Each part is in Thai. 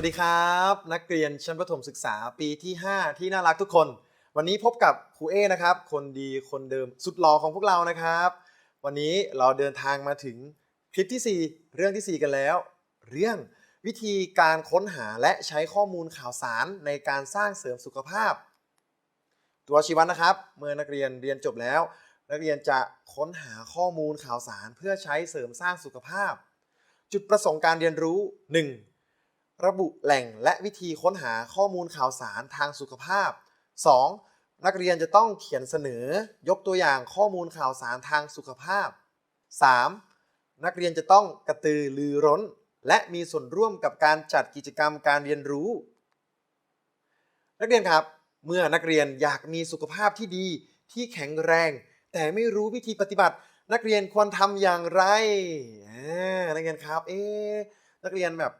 วัสดีครับ นักเรียนชั้นประถมศึกษาปีที่ 5 ที่น่ารักทุกคน วันนี้พบกับครูเอนะครับ คนดีคนเดิมสุดหล่อของพวกเรานะครับ วันนี้เราเดินทางมาถึงคลิปที่ 4 เรื่องที่ 4 กันแล้ว เรื่องวิธีการค้นหาและใช้ข้อมูลข่าวสารในการสร้างเสริมสุขภาพ ตัวชีวัดนะครับ เมื่อนักเรียนเรียนจบแล้ว นักเรียนจะค้นหาข้อมูลข่าวสารเพื่อใช้เสริมสร้างสุขภาพ จุดประสงค์การเรียนรู้ 1. ระบุแหล่งและวิธีค้นหาข้อมูลข่าวสารทางสุขภาพ 2. นักเรียนจะต้องเขียนเสนอยกตัวอย่างข้อมูลข่าวสารทางสุขภาพ 3. นักเรียนจะต้องกระตือรือร้น และมีส่วนร่วมกับการจัดกิจกรรมการเรียนรู้ นักเรียนครับ เมื่อนักเรียนอยากมีสุขภาพที่ดีที่แข็งแรง แต่ไม่รู้วิธีปฏิบัติ นักเรียนควรทำอย่างไรนักเรียนครับ เอ๊ะนักเรียนแบบ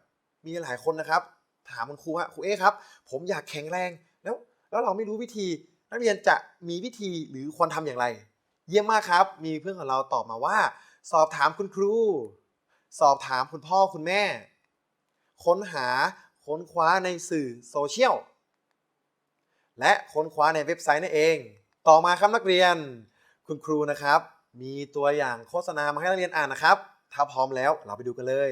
มีหลายคนนะครับ ถามคุณครูว่าครูเอ๊ครับ ผมอยากแข็งแรงแล้ว แล้วเราไม่รู้วิธี นักเรียนจะมีวิธีหรือควรทำอย่างไร เยี่ยมมากครับ มีเพื่อนของเราตอบมาว่า สอบถามคุณครู สอบถามคุณพ่อคุณแม่ ค้นหาค้นคว้าในสื่อโซเชียลและค้นคว้าในเว็บไซต์นั่นเอง ต่อมาครับนักเรียน คุณครูนะครับ มีตัวอย่างโฆษณามาให้นักเรียนอ่านนะครับ ถ้าพร้อมแล้วเราไปดูกันเลย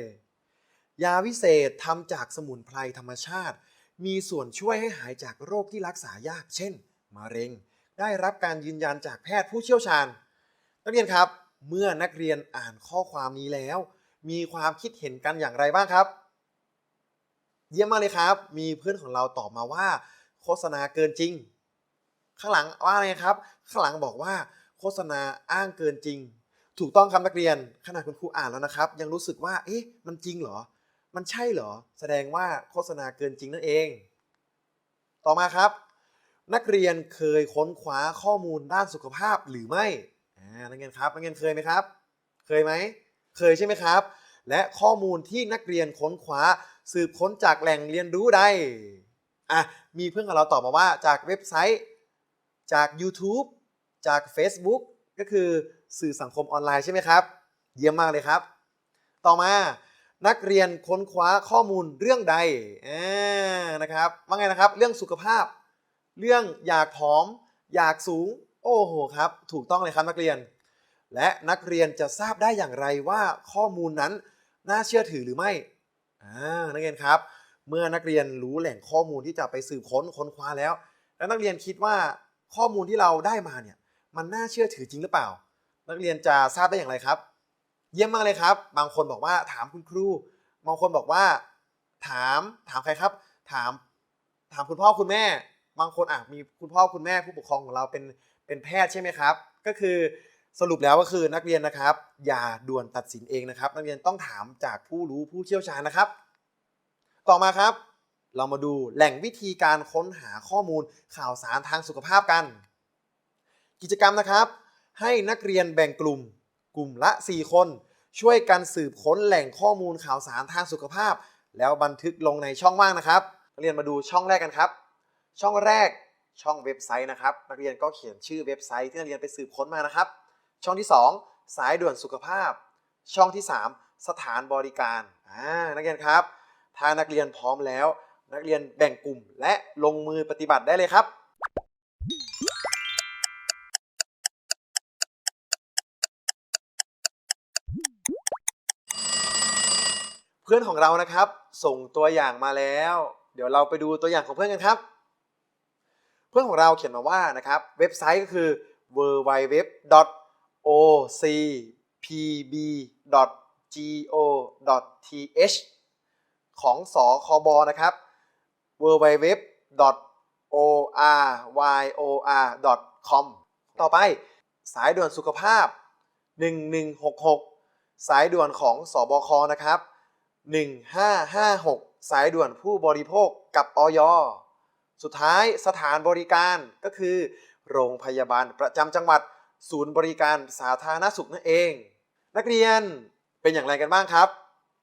ยาวิเศษทำจากสมุนไพรธรรมชาติ มีส่วนช่วยให้หายจากโรคที่รักษายาก เช่น มะเร็ง ได้รับการยืนยันจากแพทย์ผู้เชี่ยวชาญ นักเรียนครับ เมื่อนักเรียนอ่านข้อความนี้แล้ว มีความคิดเห็นกันอย่างไรบ้างครับ เยี่ยมมากเลยครับ มีเพื่อนของเราตอบมาว่า โฆษณาเกินจริง ข้างหลังว่าไงครับ ข้างหลังบอกว่า โฆษณาอ้างเกินจริง ถูกต้องครับนักเรียนขนาดคุณครูอ่านแล้วนะครับ ยังรู้สึกว่า เอ๊ะ มันจริงเหรอ มันใช่เหรอ แสดงว่าโฆษณาเกินจริงนั่นเอง ต่อมาครับ นักเรียนเคยค้นคว้าข้อมูลด้านสุขภาพหรือไม่นักเรียนครับนักเรียนเคยไหมครับ เคยไหม เคยใช่ไหมครับ และข้อมูลที่นักเรียนค้นคว้าสืบค้นจากแหล่งเรียนรู้ใดอะมีเพื่อนของเราตอบมาว่าจากเว็บไซต์ จาก YouTube จาก Facebook ก็คือสื่อสังคมออนไลน์ใช่ไหมครับ เยี่ยมมากเลยครับ ต่อมา นักเรียนค้นคว้าข้อมูลเรื่องใดนะครับว่าไงนะครับ เรื่องสุขภาพ เรื่องอยากผอม อยากสูง โอ้โหครับ ถูกต้องเลยครับนักเรียน และนักเรียนจะทราบได้อย่างไรว่าข้อมูลนั้นน่าเชื่อถือหรือไม่นักเรียนครับ เมื่อนักเรียนรู้แหล่งข้อมูลที่จะไปสืบค้นค้นคว้าแล้ว แล้วนักเรียนคิดว่าข้อมูลที่เราได้มาเนี่ยมันน่าเชื่อถือจริงหรือเปล่า นักเรียนจะทราบได้อย่างไรครับ เยี่ยมมากเลยครับ บางคนบอกว่าถามคุณครู บางคนบอกว่า ถามถามใครครับ ถาม ถามคุณพ่อคุณแม่ บางคนอะมีคุณพ่อคุณแม่ผู้ปกครองของเราเป็นเป็นแพทย์ใช่ไหมครับ ก็คือสรุปแล้วก็คือนักเรียนนะครับ อย่าด่วนตัดสินเองนะครับ นักเรียนต้องถามจากผู้รู้ผู้เชี่ยวชาญนะครับ ต่อมาครับ เรามาดูแหล่งวิธีการค้นหาข้อมูลข่าวสารทางสุขภาพกัน กิจกรรมนะครับ ให้นักเรียนแบ่งกลุ่ม กลุ่มละ 4 คน ช่วยกันสืบค้นแหล่งข้อมูลข่าวสารทางสุขภาพ แล้วบันทึกลงในช่องว่างนะครับ เรียนมาดูช่องแรกกันครับ ช่องแรกช่องเว็บไซต์นะครับ นักเรียนก็เขียนชื่อเว็บไซต์ที่นักเรียนไปสืบค้นมานะครับ ช่องที่ 2 สายด่วนสุขภาพ ช่องที่ 3 สถานบริการอ่านักเรียนครับ ถ้านักเรียนพร้อมแล้ว นักเรียนแบ่งกลุ่มและลงมือปฏิบัติได้เลยครับ เพื่อนของเรานะครับ ส่งตัวอย่างมาแล้ว เดี๋ยวเราไปดูตัวอย่างของเพื่อนกันครับ เพื่อนของเราเขียนมาว่านะครับ เว็บไซต์ก็คือ www.ocpb.go.th ของสคบนะครับ www.oryor.com ต่อไปสายด่วนสุขภาพ 1166 สายด่วนของสบคนะครับ 1556 สายด่วนผู้บริโภคกับออย สุดท้ายสถานบริการก็คือ โรงพยาบาลประจำจังหวัด ศูนย์บริการสาธารณสุขนั่นเอง นักเรียนเป็นอย่างไรกันบ้างครับ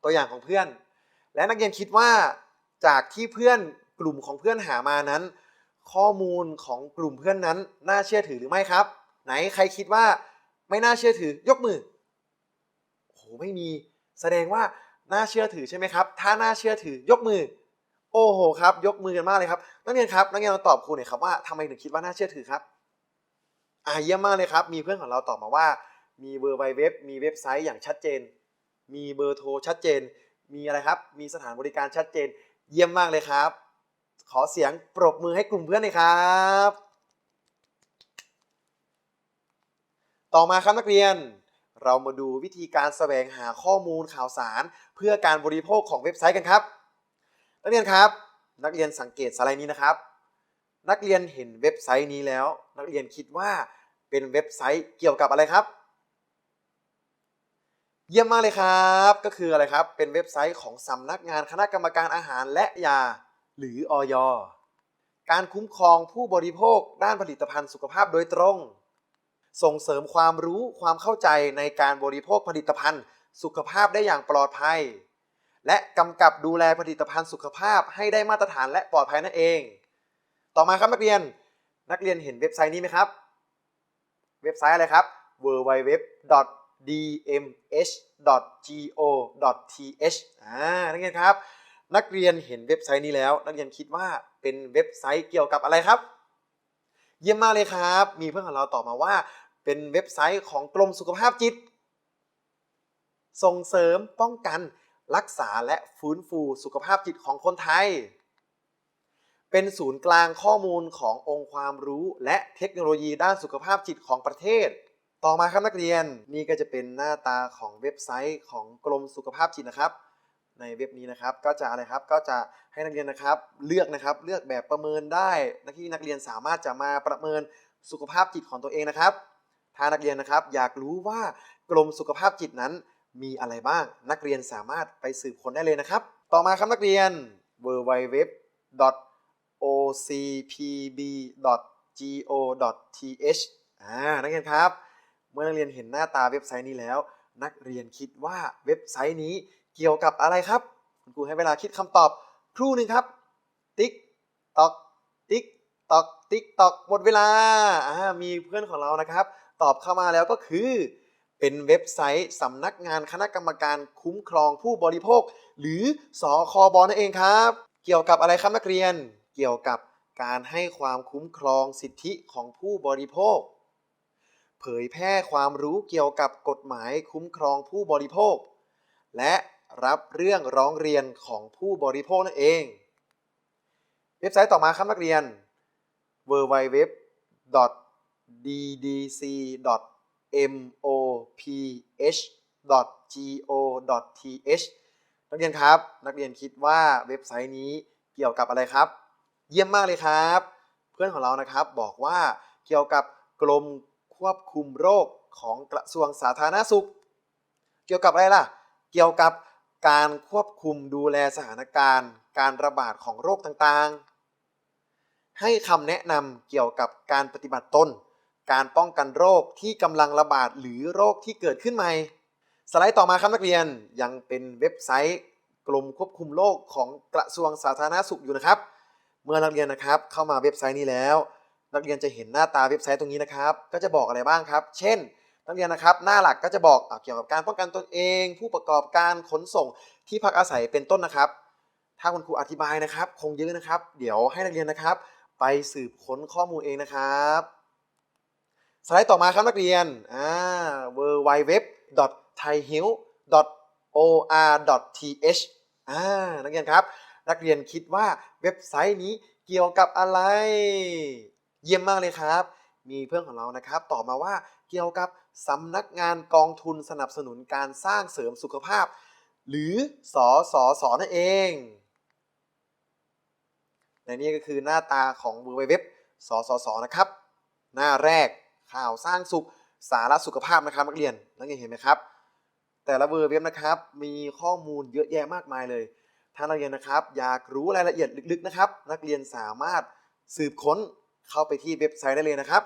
ตัวอย่างของเพื่อน และนักเรียนคิดว่าจากที่เพื่อนกลุ่มของเพื่อนหามานั้น ข้อมูลของกลุ่มเพื่อนนั้น น่าเชื่อถือหรือไม่ครับ ไหนใครคิดว่าไม่น่าเชื่อถือยกมือโอ้โหไม่มี แสดงว่า น่าเชื่อถือใช่ไหมครับ ถ้าน่าเชื่อถือยกมือ โอ้โหครับ ยกมือกันมากเลยครับ นักเรียนครับ นักเรียนลองตอบครูหน่อยครับว่าทำไมถึงคิดว่าน่าเชื่อถือครับ อ่าเยี่ยมมากเลยครับ มีเพื่อนของเราตอบมาว่า มีเบอร์ไวเว็บ มีเว็บไซต์อย่างชัดเจน มีเบอร์โทรชัดเจน มีอะไรครับ มีสถานบริการชัดเจน เยี่ยมมากเลยครับ ขอเสียงปรบมือให้กลุ่มเพื่อนหน่อยครับ ต่อมาครับนักเรียน เรามาดูวิธีการแสวงหาข้อมูลข่าวสาร เพื่อการบริโภคของเว็บไซต์กันครับ นักเรียนครับ นักเรียนสังเกตสไลด์นี้นะครับ นักเรียนเห็นเว็บไซต์นี้แล้ว นักเรียนคิดว่าเป็นเว็บไซต์เกี่ยวกับอะไรครับ เยี่ยมมากเลยครับ ก็คืออะไรครับ เป็นเว็บไซต์ของสำนักงานคณะกรรมการอาหารและยา หรืออยการคุ้มครองผู้บริโภคด้านผลิตภัณฑ์สุขภาพโดยตรง ส่งเสริมความรู้ความเข้าใจในการบริโภคผลิตภัณฑ์ สุขภาพได้อย่างปลอดภัย และกำกับดูแลผลิตภัณฑ์สุขภาพให้ได้มาตรฐานและปลอดภัยนั่นเอง ต่อมาครับนักเรียน นักเรียนเห็นเว็บไซต์นี้ไหมครับ เว็บไซต์อะไรครับ www.dmh.go.th อ่านักเรียนครับ นักเรียนเห็นเว็บไซต์นี้แล้ว นักเรียนคิดว่าเป็นเว็บไซต์เกี่ยวกับอะไรครับ เยี่ยมมากเลยครับ มีเพื่อนของเราตอบมาว่า เป็นเว็บไซต์ของกรมสุขภาพจิต ส่งเสริมป้องกันรักษาและฟื้นฟูสุขภาพจิตของคนไทย เป็นศูนย์กลางข้อมูลขององค์ความรู้และเทคโนโลยีด้านสุขภาพจิตของประเทศ ต่อมาครับนักเรียนนี่ก็จะเป็นหน้าตาของเว็บไซต์ของกรมสุขภาพจิตนะครับ ในเว็บนี้นะครับก็จะอะไรครับก็จะให้นักเรียนนะครับ เลือกนะครับเลือกแบบประเมินได้นักที่นักเรียนสามารถจะมาประเมินสุขภาพจิตของตัวเองนะครับ ถ้านักเรียนนะครับอยากรู้ว่ากรมสุขภาพจิตนั้นมีอะไรบ้าง นักเรียนสามารถไปสืบค้นได้เลยนะครับ ต่อมาครับนักเรียน w w w ocpb.go.th อ่านักเรียนครับ เมื่อนักเรียนเห็นหน้าตาเว็บไซต์นี้แล้ว นักเรียนคิดว่าเว็บไซต์นี้เกี่ยวกับอะไรครับ คุณครูให้เวลาคิดคำตอบครู่หนึ่งครับ ติ๊กตอกติ๊กตอกติ๊กตอกหมดเวลาอ่ามีเพื่อนของเรานะครับ ตอบเข้ามาแล้วก็คือ เป็นเว็บไซต์สำนักงานคณะกรรมการคุ้มครองผู้บริโภค หรือสอคอบนั่นเองครับ เกี่ยวกับอะไรครับนักเรียน เกี่ยวกับการให้ความคุ้มครองสิทธิของผู้บริโภค เผยแพร่ความรู้เกี่ยวกับกฎหมายคุ้มครองผู้บริโภค และรับเรื่องร้องเรียนของผู้บริโภคนั่นเอง เว็บไซต์ต่อมาครับนักเรียน www ddc.moph.go.th นักเรียนครับ นักเรียนคิดว่าเว็บไซต์นี้เกี่ยวกับอะไรครับ เยี่ยมมากเลยครับ เพื่อนของเรานะครับบอกว่าเกี่ยวกับกรมควบคุมโรคของกระทรวงสาธารณสุข เกี่ยวกับอะไรล่ะ เกี่ยวกับการควบคุมดูแลสถานการณ์ การระบาดของโรคต่างๆ ให้คำแนะนำเกี่ยวกับการปฏิบัติตน การป้องกันโรคที่กำลังระบาดหรือโรคที่เกิดขึ้นใหม่ สไลด์ต่อมาครับนักเรียนยังเป็นเว็บไซต์กรมควบคุมโรคของกระทรวงสาธารณสุขอยู่นะครับ เมื่อนักเรียนนะครับเข้ามาเว็บไซต์นี้แล้ว นักเรียนจะเห็นหน้าตาเว็บไซต์ตรงนี้นะครับ ก็จะบอกอะไรบ้างครับ เช่น นักเรียนนะครับหน้าหลักก็จะบอกเกี่ยวกับการป้องกันตนเอง ผู้ประกอบการขนส่งที่พักอาศัยเป็นต้นนะครับ ถ้าคุณครูอธิบายนะครับ คงเยอะนะครับ เดี๋ยวให้นักเรียนนะครับ ไปสืบค้นข้อมูลเองนะครับ สไลด์ต่อมาครับนักเรียนอ่า w w w t h a i h i l or.th อ่านักเรียนครับ นักเรียนคิดว่าเว็บไซต์นี้เกี่ยวกับอะไร เยี่ยมมากเลยครับ มีเพื่อนของเรานะครับตอบมาว่าเกี่ยวกับสำนักงานกองทุนสนับสนุนการสร้างเสริมสุขภาพ หรือสอสอสอนั่นเองและนี่ก็คือหน้าตาของเว็บสอสอสอนะครับ หน้าแรก ข่าวสร้างสุขสาระสุขภาพนะครับนักเรียนนักเรียนเห็นไหมครับ แต่ละเว็บนะครับ มีข้อมูลเยอะแยะมากมายเลย ถ้านักเรียนนะครับ อยากรู้รายละเอียดลึกๆนะครับ นักเรียนสามารถสืบค้นเข้าไปที่เว็บไซต์ได้เลยนะครับ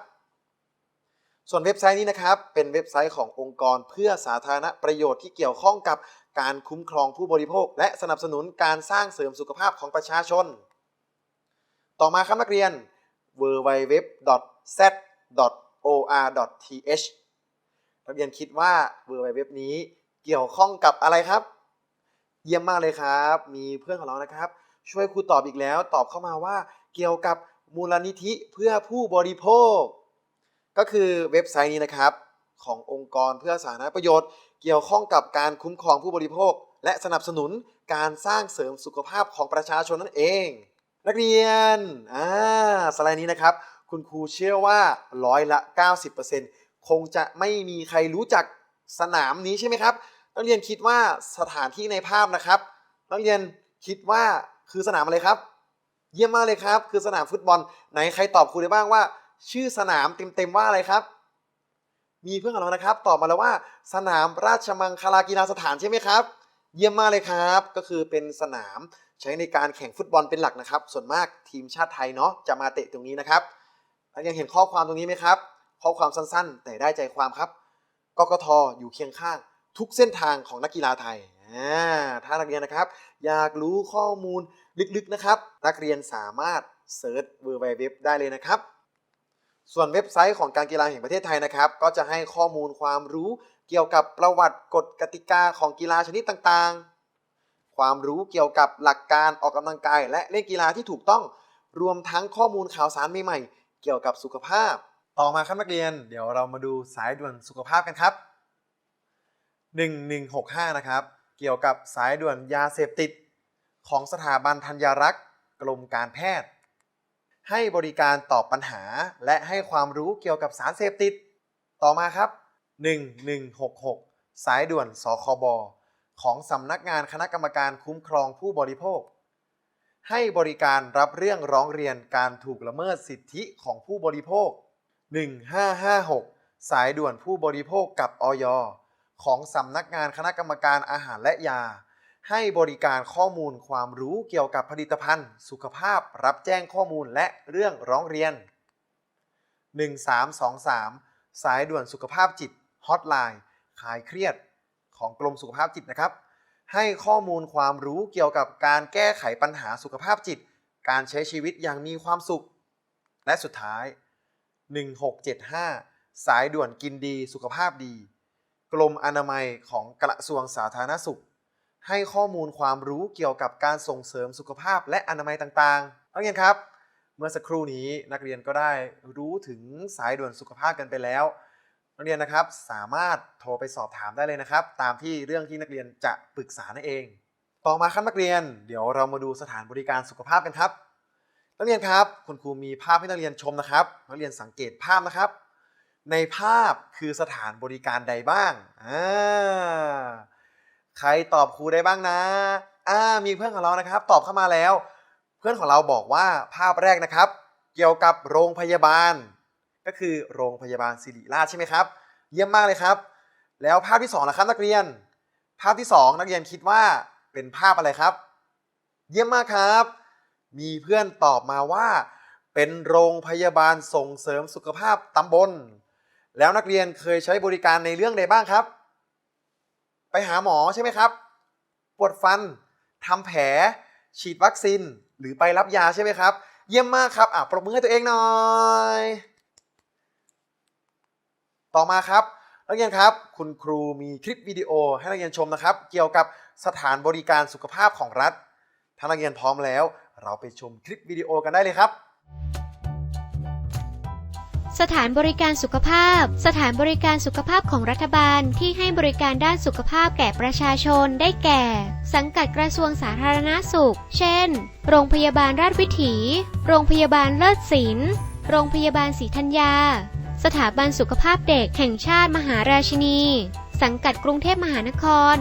ส่วนเว็บไซต์นี้นะครับ เป็นเว็บไซต์ขององค์กรเพื่อสาธารณประโยชน์ที่เกี่ยวข้องกับการคุ้มครองผู้บริโภค และสนับสนุนการสร้างเสริมสุขภาพของประชาชน ต่อมาครับนักเรียน or.th นักเรียนคิดว่า www นี้เกี่ยวข้องกับอะไรครับ เยี่ยมมากเลยครับ มีเพื่อนของเรานะครับ ช่วยครูตอบอีกแล้ว ตอบเข้ามาว่าเกี่ยวกับมูลนิธิเพื่อผู้บริโภค ก็คือเว็บไซต์นี้นะครับ ขององค์กรเพื่อสาธารณประโยชน์ เกี่ยวข้องกับการคุ้มครองผู้บริโภค และสนับสนุนการสร้างเสริมสุขภาพของประชาชนนั่นเอง นักเรียนอ่าสไลด์นี้นะครับ คุณครูเชื่อว่าร้อยละ 90%คงจะไม่มีใครรู้จักสนามนี้ใช่ไหมครับ นักเรียนคิดว่าสถานที่ในภาพนะครับ นักเรียนคิดว่าคือสนามอะไรครับ เยี่ยมมากเลยครับ คือสนามฟุตบอลไหนใครตอบครูได้บ้างว่า ชื่อสนามเต็มๆว่าอะไรครับ มีเพื่อนของเรานะครับ ตอบมาแล้วว่า สนามราชมังคลากีฬาสถานใช่ไหมครับ เยี่ยมมากเลยครับ ก็คือเป็นสนามใช้ในการแข่งฟุตบอลเป็นหลักนะครับ ส่วนมากทีมชาติไทยเนาะจะมาเตะตรงนี้นะครับ นักเรียนเห็นข้อความตรงนี้ไหมครับ ข้อความสั้นๆ แต่ได้ใจความครับกกทอยู่เคียงข้างทุกเส้นทางของนักกีฬาไทย ถ้านักเรียนนะครับ อยากรู้ข้อมูลลึกๆนะครับ นักเรียนสามารถเซิร์ชเวอร์ไเว็บได้เลยนะครับ ส่วนเว็บไซต์ของการกีฬาแห่งประเทศไทยนะครับ ก็จะให้ข้อมูลความรู้เกี่ยวกับประวัติกฎกติกาของกีฬาชนิดต่างๆ ความรู้เกี่ยวกับหลักการออกกำลังกาย และเล่นกีฬาที่ถูกต้อง รวมทั้งข้อมูลข่าวสารใหม่ๆ เกี่ยวกับสุขภาพ ต่อมาครับนักเรียน เดี๋ยวเรามาดูสายด่วนสุขภาพกันครับ 1165 นะครับ เกี่ยวกับสายด่วนยาเสพติด ของสถาบันธัญรักษ์กรมการแพทย์ ให้บริการตอบปัญหาและให้ความรู้เกี่ยวกับสารเสพติด ต่อมาครับ 1166 สายด่วนสคบของสำนักงานคณะกรรมการคุ้มครองผู้บริโภค ให้บริการรับเรื่องร้องเรียนการถูกละเมิดสิทธิของผู้บริโภค 1556 สายด่วนผู้บริโภคกับอย ของสำนักงานคณะกรรมการอาหารและยา ให้บริการข้อมูลความรู้เกี่ยวกับผลิตภัณฑ์ สุขภาพรับแจ้งข้อมูลและเรื่องร้องเรียน 1323 สายด่วนสุขภาพจิตฮอตไลน์คลายเครียดของกรมสุขภาพจิตนะครับ ให้ข้อมูลความรู้เกี่ยวกับการแก้ไขปัญหาสุขภาพจิต การใช้ชีวิตอย่างมีความสุข และสุดท้าย 1675 สายด่วนกินดีสุขภาพดี กรมอนามัยของกระทรวงสาธารณสุข ให้ข้อมูลความรู้เกี่ยวกับการส่งเสริมสุขภาพและอนามัยต่างๆนักเรียนครับ เมื่อสักครู่นี้นักเรียนก็ได้รู้ถึงสายด่วนสุขภาพกันไปแล้ว นักเรียนนะครับสามารถโทรไปสอบถามได้เลยนะครับ ตามที่เรื่องที่นักเรียนจะปรึกษานั่นเอง ต่อมาครับนักเรียน เดี๋ยวเรามาดูสถานบริการสุขภาพกันครับ นักเรียนครับ คุณครูมีภาพให้นักเรียนชมนะครับ นักเรียนสังเกตภาพนะครับ ในภาพคือสถานบริการใดบ้างอ่าใครตอบครูได้บ้างนะอ่ามีเพื่อนของเรานะครับ ตอบเข้ามาแล้ว เพื่อนของเราบอกว่าภาพแรกนะครับ เกี่ยวกับโรงพยาบาล ก็คือโรงพยาบาลศิริราชใช่ไหมครับ เยี่ยมมากเลยครับ แล้วภาพที่สองนะครับนักเรียน ภาพที่สองนักเรียนคิดว่าเป็นภาพอะไรครับ เยี่ยมมากครับ มีเพื่อนตอบมาว่า เป็นโรงพยาบาลส่งเสริมสุขภาพตำบล แล้วนักเรียนเคยใช้บริการในเรื่องใดบ้างครับ ไปหาหมอใช่ไหมครับ ปวดฟันทำแผล ฉีดวัคซีนหรือไปรับยาใช่ไหมครับ เยี่ยมมากครับอะปรบมือให้ตัวเองหน่อย ต่อมาครับ นักเรียนครับ คุณครูมีคลิปวิดีโอให้นักเรียนชมนะครับ เกี่ยวกับสถานบริการสุขภาพของรัฐ ถ้านักเรียนพร้อมแล้ว เราไปชมคลิปวิดีโอกันได้เลยครับ สถานบริการสุขภาพ สถานบริการสุขภาพของรัฐบาลที่ให้บริการด้านสุขภาพแก่ประชาชนได้แก่ สังกัดกระทรวงสาธารณาสุข เช่น โรงพยาบาลราชวิถี โรงพยาบาลเลิศศิลป์โรงพยาบาลศรีธัญญา สถาบันสุขภาพเด็กแห่งชาติมหาราชินี สังกัดกรุงเทพมหานคร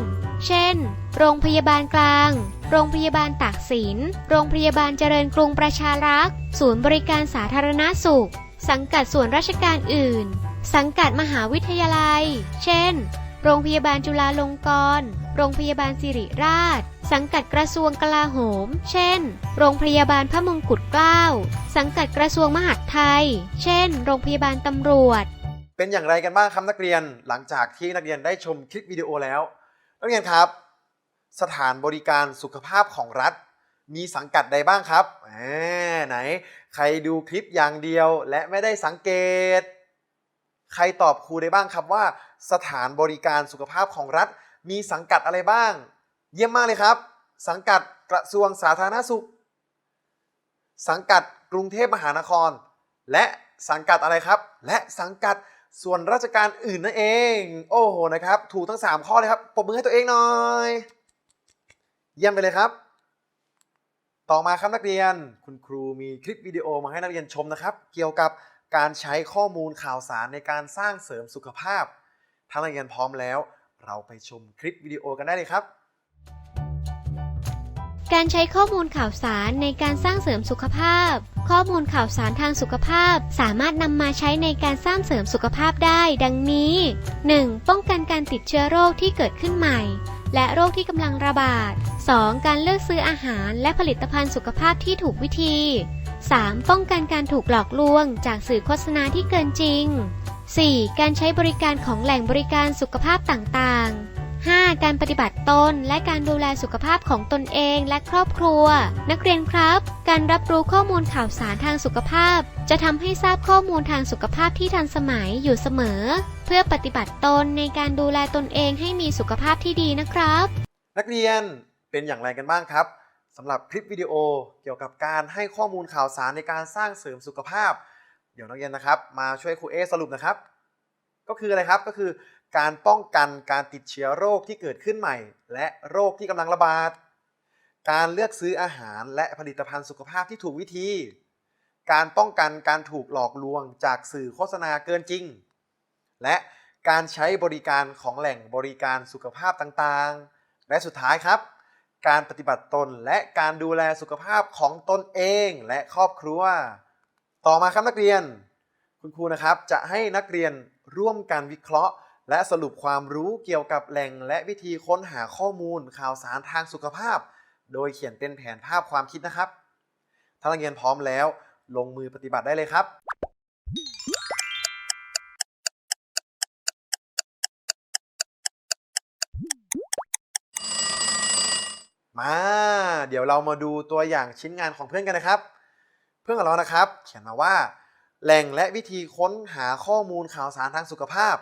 เช่น โรงพยาบาลกลาง โรงพยาบาลตากสิน โรงพยาบาลเจริญกรุงประชารักษ์ ศูนย์บริการสาธารณาสุข สังกัดส่วนราชการอื่น สังกัดมหาวิทยาลัย เช่น โรงพยาบาลจุฬาลงกรณ์ โรงพยาบาลสิริราช สังกัดกระทรวงกลาโหม เช่น โรงพยาบาลพระมงกุฎเกล้า สังกัดกระทรวงมหาดไทย เช่น โรงพยาบาลตำรวจ เป็นอย่างไรกันบ้างครับนักเรียนหลังจากที่นักเรียนได้ชมคลิปวิดีโอแล้ว นักเรียนครับ สถานบริการสุขภาพของรัฐ มีสังกัดใดบ้างครับไหน ใครดูคลิปอย่างเดียวและไม่ได้สังเกต ใครตอบครูได้บ้างครับว่า สถานบริการสุขภาพของรัฐ มีสังกัดอะไรบ้าง เยี่ยมมากเลยครับ สังกัดกระทรวงสาธารณสุข สังกัดกรุงเทพมหานคร และสังกัดอะไรครับ และสังกัดส่วนราชการอื่นนั่นเอง โอ้โหนะครับ ถูกทั้ง 3 ข้อเลยครับปรบมือให้ตัวเองหน่อย เยี่ยมไปเลยครับ ต่อมาครับนักเรียน คุณครูมีคลิปวิดีโอมาให้นักเรียนชมนะครับ เกี่ยวกับการใช้ข้อมูลข่าวสารในการสร้างเสริมสุขภาพถ้านักเรียนพร้อมแล้ว เราไปชมคลิปวิดีโอกันได้เลยครับ การใช้ข้อมูลข่าวสารในการสร้างเสริมสุขภาพ ข้อมูลข่าวสารทางสุขภาพ สามารถนำมาใช้ในการสร้างเสริมสุขภาพได้ ดังนี้ 1. ป้องกันการติดเชื้อโรคที่เกิดขึ้นใหม่ และโรคที่กำลังระบาด 2. การเลือกซื้ออาหารและผลิตภัณฑ์สุขภาพที่ถูกวิธี 3. ป้องกันการถูกหลอกลวง จากสื่อโฆษณาที่เกินจริง 4. การใช้บริการของแหล่งบริการสุขภาพต่างๆ 5. การปฏิบัติตนและการดูแลสุขภาพของตนเองและครอบครัว นักเรียนครับ การรับรู้ข้อมูลข่าวสารทางสุขภาพ จะทำให้ทราบข้อมูลทางสุขภาพที่ทันสมัยอยู่เสมอ เพื่อปฏิบัติตนในการดูแลตนเองให้มีสุขภาพที่ดีนะครับ นักเรียนเป็นอย่างไรกันบ้างครับสำหรับคลิปวิดีโอเกี่ยวกับการให้ข้อมูลข่าวสารในการสร้างเสริมสุขภาพ เดี๋ยวนักเรียนนะครับ มาช่วยครูเอสรุปนะครับ ก็คืออะไรครับก็คือการป้องกันการติดเชื้อโรคที่เกิดขึ้นใหม่ และโรคที่กำลังระบาด การเลือกซื้ออาหารและผลิตภัณฑ์สุขภาพที่ถูกวิธี การป้องกันการถูกหลอกลวงจากสื่อโฆษณาเกินจริง และการใช้บริการของแหล่งบริการสุขภาพต่างๆ และสุดท้ายครับ การปฏิบัติตนและการดูแลสุขภาพของตนเองและครอบครัว ต่อมาครับนักเรียน คุณครูนะครับจะให้นักเรียนร่วมกันวิเคราะห์ และสรุปความรู้เกี่ยวกับแหล่งและวิธีค้นหาข้อมูลข่าวสารทางสุขภาพ โดยเขียนเป็นแผนภาพความคิดนะครับ ถ้านักเรียนพร้อมแล้ว ลงมือปฏิบัติได้เลยครับมา เดี๋ยวเรามาดูตัวอย่างชิ้นงานของเพื่อนกันนะครับ พื่อนของเรานะครับ เขียนมาว่า แหล่งและวิธีค้นหาข้อมูลข่าวสารทางสุขภาพ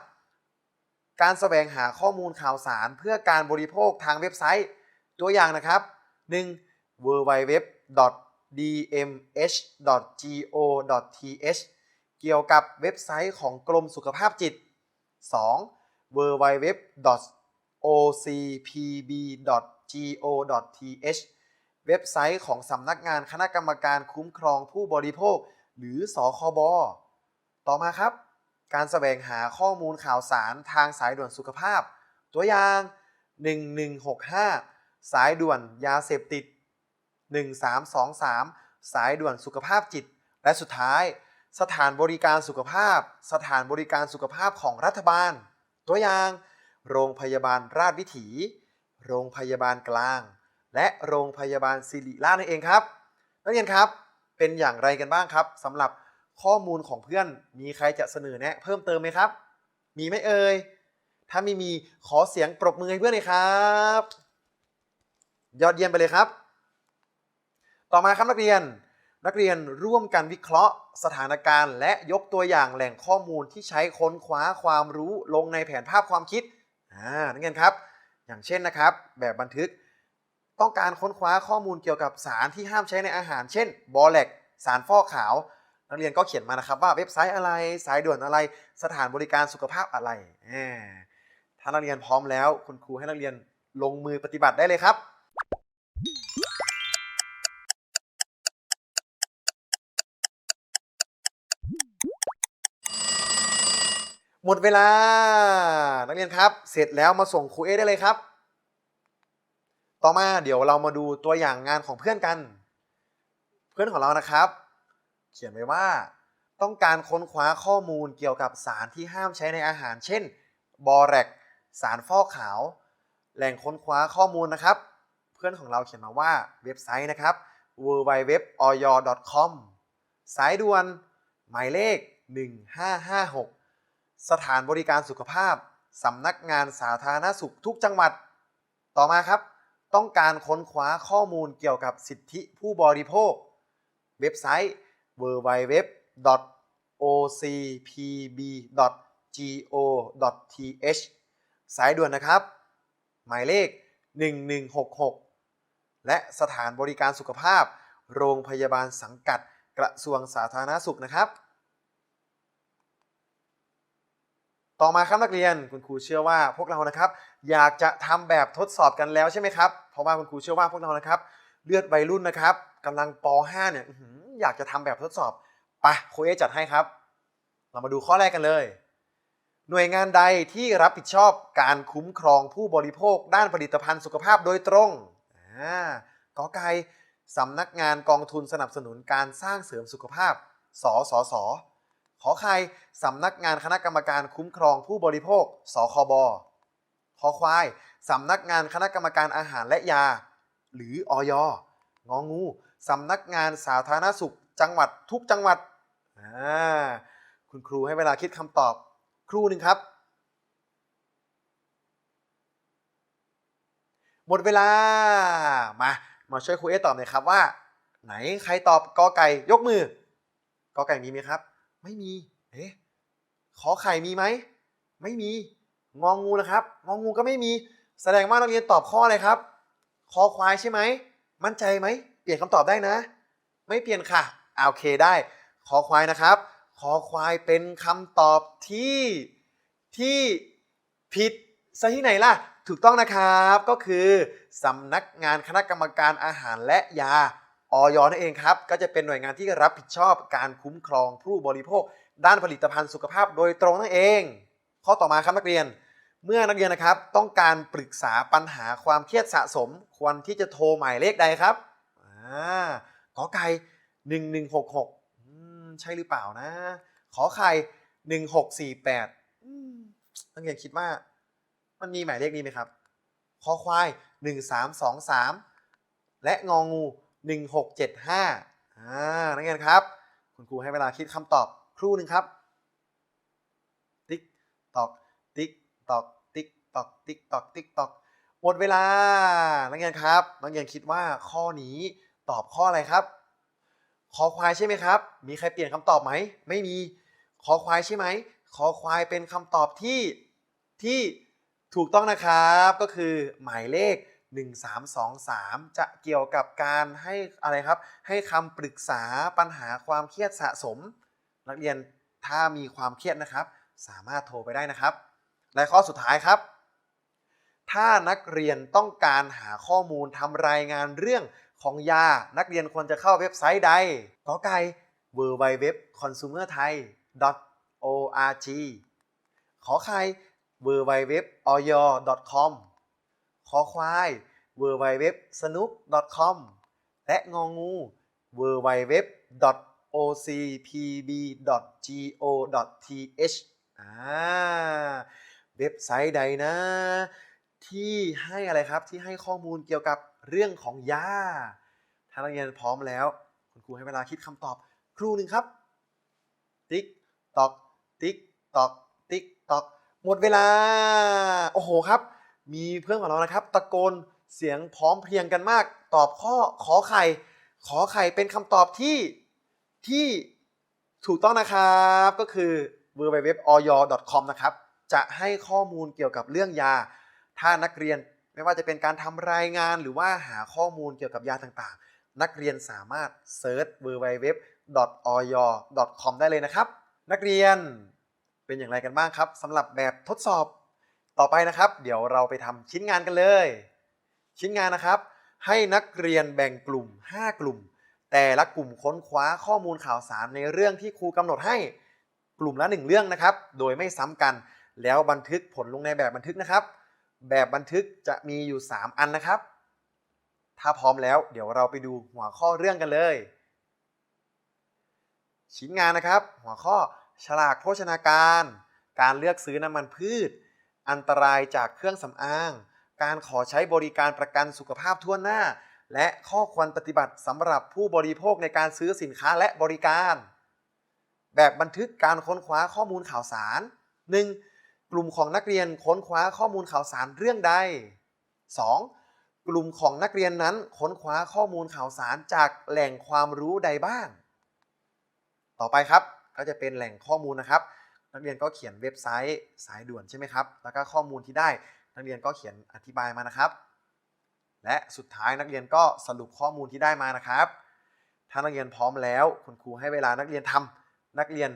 การแสวงหาข้อมูลข่าวสารเพื่อการบริโภคทางเว็บไซต์ ตัวอย่างนะครับ 1. www.dmh.go.th เกี่ยวกับเว็บไซต์ของกรมสุขภาพจิต 2. www.ocpb.go.th เว็บไซต์ของสำนักงานคณะกรรมการคุ้มครองผู้บริโภค หรือสคบต่อมาครับ การแสวงหาข้อมูลข่าวสารทางสายด่วนสุขภาพ ตัวอย่าง 1165 สายด่วนยาเสพติด 1323 สายด่วนสุขภาพจิต และสุดท้าย สถานบริการสุขภาพ สถานบริการสุขภาพของรัฐบาล ตัวอย่าง โรงพยาบาลราชวิถี โรงพยาบาลกลาง และโรงพยาบาลศิริราชนั่นเองครับ นักเรียนครับเป็นอย่างไรกันบ้างครับสำหรับข้อมูลของเพื่อนมีใครจะเสนอแนะเพิ่มเติมไหมครับ มีไหมเอ่ยถ้าไม่มีขอเสียงปรบมือให้เพื่อนเลยครับ ยอดเยี่ยมไปเลยครับ ต่อมาครับนักเรียน นักเรียนร่วมกันวิเคราะห์สถานการณ์ และยกตัวอย่างแหล่งข้อมูลที่ใช้ค้นคว้าความรู้ลงในแผนภาพความคิดอ่านักเรียนครับ อย่างเช่นนะครับ แบบบันทึก ต้องการค้นคว้าข้อมูลเกี่ยวกับสารที่ห้ามใช้ในอาหาร เช่น บอแลกสารฟอกขาว นักเรียนก็เขียนมานะครับว่าเว็บไซต์อะไร สายด่วนอะไร สถานบริการสุขภาพอะไร ถ้านักเรียนพร้อมแล้ว คุณครูให้นักเรียนลงมือปฏิบัติได้เลยครับหมดเวลา นักเรียนครับ เสร็จแล้วมาส่งครูเอได้เลยครับ ต่อมาเดี๋ยวเรามาดูตัวอย่างงานของเพื่อนกัน เพื่อนของเรานะครับ เขียนไว้ว่าต้องการค้นคว้าข้อมูลเกี่ยวกับสารที่ห้ามใช้ในอาหาร เช่น บอแรกสารฟอกขาว แหล่งค้นคว้าข้อมูลนะครับ เพื่อนของเราเขียนมาว่าเว็บไซต์นะครับ www.oyo.com สายด่วน หมายเลข 1556 สถานบริการสุขภาพ สำนักงานสาธารณสุขทุกจังหวัด ต่อมาครับ ต้องการค้นคว้าข้อมูลเกี่ยวกับสิทธิผู้บริโภค เว็บไซต์ www.ocpb.go.th สายด่วนนะครับ หมายเลข 1166 และสถานบริการสุขภาพ โรงพยาบาลสังกัดกระทรวงสาธารณสุขนะครับ ต่อมาครับนักเรียนคุณครูเชื่อว่าพวกเรานะครับ อยากจะทำแบบทดสอบกันแล้วใช่ไหมครับเพราะว่าคุณครูเชื่อว่าพวกเรานะครับ เลือดวัยรุ่นนะครับกำลังป .5 เนี่ยอยากจะทำแบบทดสอบไปะครูเอจัดให้ครับ เรามาดูข้อแรกกันเลย หน่วยงานใดที่รับผิดชอบการคุ้มครองผู้บริโภคด้านผลิตภัณฑ์สุขภาพโดยตรงกอไก่สำนักงานกองทุนสนับสนุนการสร้างเสริมสุขภาพ สสส ขอไข่สำนักงานคณะกรรมการคุ้มครองผู้บริโภค สคบคอควายสำนักงานคณะกรรมการอาหารและยา หรืออยงองูสำนักงานสาธารณสุข จังหวัดทุกจังหวัดคุณครูให้เวลาคิดคำตอบ ครูหนึ่งครับ หมดเวลา มา มาช่วยครูเอตอบหน่อยครับว่า ไหนใครตอบกอไก่ยกมือกอไก่มีไหมครับ ไม่มี เอ๊ะขอไข่มีไหม ไม่มี งองูนะครับ งองูก็ไม่มี แสดงว่านักเรียนตอบข้ออะไรครับ คอควายใช่ไหม มั่นใจไหม เปลี่ยนคำตอบได้นะ ไม่เปลี่ยนค่ะอ่าโอเคได้ คอควายนะครับ คอควายเป็นคำตอบที่ที่ผิดซะที่ไหนล่ะ ถูกต้องนะครับ ก็คือสำนักงานคณะกรรมการอาหารและยา ออยนั่นเองครับ ก็จะเป็นหน่วยงานที่รับผิดชอบการคุ้มครองผู้บริโภค ด้านผลิตภัณฑ์สุขภาพโดยตรงนั่นเอง ข้อต่อมาครับนักเรียน เมื่อนักเรียนนะครับต้องการปรึกษาปัญหาความเครียดสะสม ควรที่จะโทรหมายเลขใดครับอ่ากอไก่หนึ่งหนึ่งหกหกใช่หรือเปล่านะ ขอไข่หนึ่งหกสี่แปดนักเรียนคิดว่า มันมีหมายเลขนี้ไหมครับคอควายหนึ่งสามสองสามและงองู หนึ่งหกเจ็ดห้าอ่านักเรียนครับ คุณครูให้เวลาคิดคำตอบครู่หนึ่งครับ ติ๊กตอก ติ๊กตอก ติ๊กตอก ติ๊กตอก ติ๊กตอก หมดเวลา นักเรียนครับ นักเรียนคิดว่าข้อนี้ตอบข้ออะไรครับ คอควายใช่ไหมครับ มีใครเปลี่ยนคำตอบไหม ไม่มี คอควายใช่ไหม คอควายเป็นคำตอบที่ที่ถูกต้องนะครับ ก็คือหมายเลข 1323 จะเกี่ยวกับการให้อะไรครับ ให้คำปรึกษาปัญหาความเครียดสะสม นักเรียนถ้ามีความเครียดนะครับ สามารถโทรไปได้นะครับ และข้อสุดท้ายครับ ถ้านักเรียนต้องการหาข้อมูลทำรายงานเรื่องของยา นักเรียนควรจะเข้าเว็บไซต์ใดกอไก่ w w w c o n s u m e r t h a i org ขอไข่ w w w o y com อควาย w w w s n o o p com และงองู w w w ocpb.go.th อ่าเว็บไซต์ใดนะ ที่ให้อะไรครับที่ให้ข้อมูลเกี่ยวกับเรื่องของยาถ้านักเรียนพร้อมแล้ว คุณครูให้เวลาคิดคำตอบ ครูหนึ่งครับ ติ๊กตอก ติ๊กตอก ติ๊กตอก หมดเวลา โอ้โหครับ มีเพื่อนของเรานะครับ ตะโกนเสียงพร้อมเพรียงกันมาก ตอบข้อขอไข่ ขอไข่เป็นคำตอบที่ที่ถูกต้องนะครับ ก็คือ www.oy.com นะครับ จะให้ข้อมูลเกี่ยวกับเรื่องยา ถ้านักเรียนไม่ว่าจะเป็นการทำรายงานหรือว่าหาข้อมูลเกี่ยวกับยาต่างๆ นักเรียนสามารถเซิร์ช www.oy.com ได้เลยนะครับ นักเรียนเป็นอย่างไรกันบ้างครับสำหรับแบบทดสอบ ต่อไปนะครับ เดี๋ยวเราไปทำชิ้นงานกันเลย ชิ้นงานนะครับ ให้นักเรียนแบ่งกลุ่ม 5 กลุ่ม แต่ละกลุ่มค้นคว้าข้อมูลข่าวสารในเรื่องที่ครูกำหนดให้กลุ่มละหนึ่งเรื่องนะครับ โดยไม่ซ้ำกัน แล้วบันทึกผลลงในแบบบันทึกนะครับ แบบบันทึกจะมีอยู่ 3 อันนะครับ ถ้าพร้อมแล้วเดี๋ยวเราไปดูหัวข้อเรื่องกันเลย ชิ้นงานนะครับ หัวข้อฉลากโภชนาการ การเลือกซื้อน้ำมันพืช อันตรายจากเครื่องสำอาง การขอใช้บริการประกันสุขภาพทั่วหน้า และข้อควรปฏิบัติสำหรับผู้บริโภคในการซื้อสินค้าและบริการ แบบบันทึกการค้นคว้าข้อมูลข่าวสาร 1. กลุ่มของนักเรียนค้นคว้าข้อมูลข่าวสารเรื่องใด 2. กลุ่มของนักเรียนนั้นค้นคว้าข้อมูลข่าวสารจากแหล่งความรู้ใดบ้าง ต่อไปครับก็จะเป็นแหล่งข้อมูลนะครับ นักเรียนก็เขียนเว็บไซต์สายด่วนใช่ไหมครับ แล้วก็ข้อมูลที่ได้นักเรียนก็เขียนอธิบายมานะครับ และสุดท้ายนักเรียนก็สรุปข้อมูลที่ได้มานะครับ ถ้านักเรียนพร้อมแล้วคุณครูให้เวลานักเรียนทำนักเรียน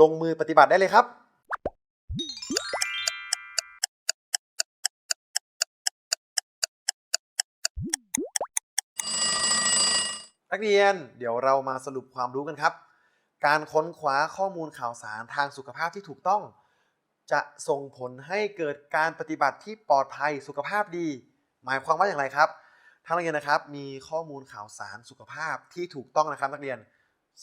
ลงมือปฏิบัติได้เลยครับนักเรียนเดี๋ยวเรามาสรุปความรู้กันครับ การค้นคว้าข้อมูลข่าวสารทางสุขภาพที่ถูกต้อง จะส่งผลให้เกิดการปฏิบัติที่ปลอดภัยสุขภาพดี หมายความว่าอย่างไรครับทางนักเรียนนะครับมีข้อมูลข่าวสารสุขภาพที่ถูกต้องนะครับนักเรียน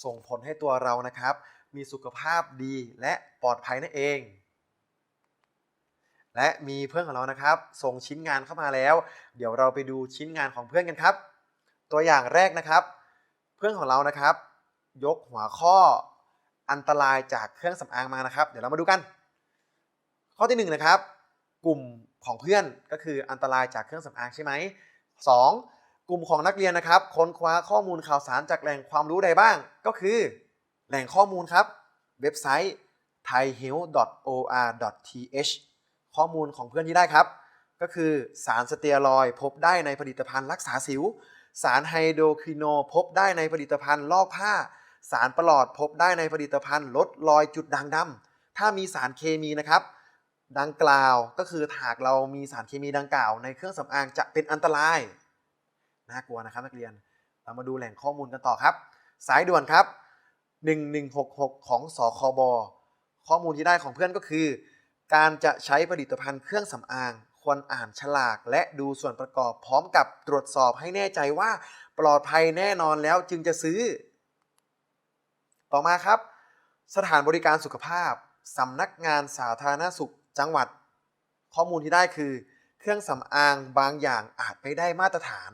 ส่งผลให้ตัวเรานะครับ มีสุขภาพดีและปลอดภัยนั่นเอง และมีเพื่อนของเรานะครับ ส่งชิ้นงานเข้ามาแล้ว เดี๋ยวเราไปดูชิ้นงานของเพื่อนกันครับ ตัวอย่างแรกนะครับ เพื่อนของเรานะครับ ยกหัวข้ออันตรายจากเครื่องสำอางมานะครับ เดี๋ยวเรามาดูกัน ข้อที่หนึ่งนะครับ กลุ่มของเพื่อนก็คืออันตรายจากเครื่องสำอางใช่ไหมสองกลุ่มของนักเรียนนะครับ ค้นคว้าข้อมูลข่าวสารจากแหล่งความรู้ใดบ้าง ก็คือ แหล่งข้อมูลครับ เว็บไซต์ thaihealth.or.th ข้อมูลของเพื่อนที่ได้ครับ ก็คือสารสเตียรอยพบได้ในผลิตภัณฑ์รักษาสิว สารไฮโดรควิโนพบได้ในผลิตภัณฑ์ลอกผ้า สารประหลอดพบได้ในผลิตภัณฑ์ลดรอยจุดด่างดำถ้ามีสารเคมีนะครับ ดังกล่าวก็คือหากเรามีสารเคมีดังกล่าว ในเครื่องสำอางจะเป็นอันตรายน่ากลัวนะครับนักเรียน เรามาดูแหล่งข้อมูลกันต่อครับ สายด่วนครับ 1166 ของสคบข้อมูลที่ได้ของเพื่อนก็คือ การจะใช้ผลิตภัณฑ์เครื่องสำอางควรอ่านฉลากและดูส่วนประกอบพร้อมกับตรวจสอบให้แน่ใจว่า ปลอดภัยแน่นอนแล้วจึงจะซื้อ ต่อมาครับ สถานบริการสุขภาพสำนักงานสาธารณสุขจังหวัด ข้อมูลที่ได้คือ เครื่องสำอางบางอย่างอาจไม่ได้มาตรฐาน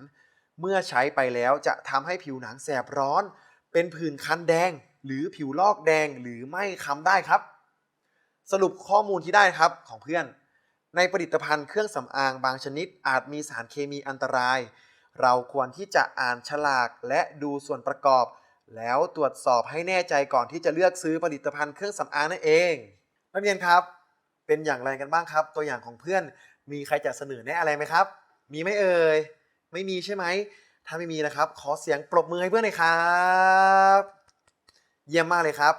เมื่อใช้ไปแล้วจะทำให้ผิวหนังแสบร้อน เป็นผื่นคันแดง หรือผิวลอกแดงหรือไม่ค้ำได้ครับ สรุปข้อมูลที่ได้ครับของเพื่อน ในผลิตภัณฑ์เครื่องสำอางบางชนิด อาจมีสารเคมีอันตราย เราควรที่จะอ่านฉลากและดูส่วนประกอบ แล้วตรวจสอบให้แน่ใจก่อนที่จะเลือกซื้อผลิตภัณฑ์เครื่องสำอางนั่นเอง นักเรียนครับ เป็นอย่างไรกันบ้างครับ ตัวอย่างของเพื่อนมีใครจะเสนอแนะอะไรไหมครับ มีไหมเอ่ย ไม่มีใช่ไหม ถ้าไม่มีนะครับ ขอเสียงปรบมือให้เพื่อนหน่อยครับ เยี่ยมมากเลยครับ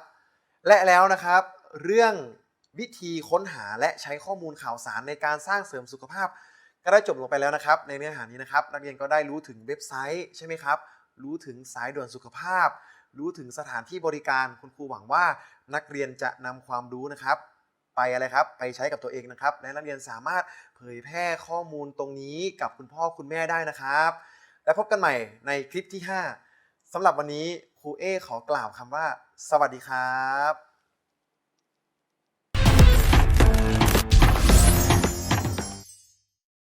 และแล้วนะครับ เรื่องวิธีค้นหาและใช้ข้อมูลข่าวสารในการสร้างเสริมสุขภาพ ก็ได้จบลงไปแล้วนะครับ ในเนื้อหานี้นะครับ นักเรียนก็ได้รู้ถึงเว็บไซต์ใช่ไหมครับ รู้ถึงสายด่วนสุขภาพ รู้ถึงสถานที่บริการ คุณครูหวังว่านักเรียนจะนำความรู้นะครับ ไปอะไรครับ ไปใช้กับตัวเองนะครับ และนักเรียนสามารถเผยแพร่ข้อมูลตรงนี้กับคุณพ่อคุณแม่ได้นะครับ และพบกันใหม่ในคลิปที่ 5สำหรับวันนี้ครูเอขอกล่าวคำว่า สวัสดีครับ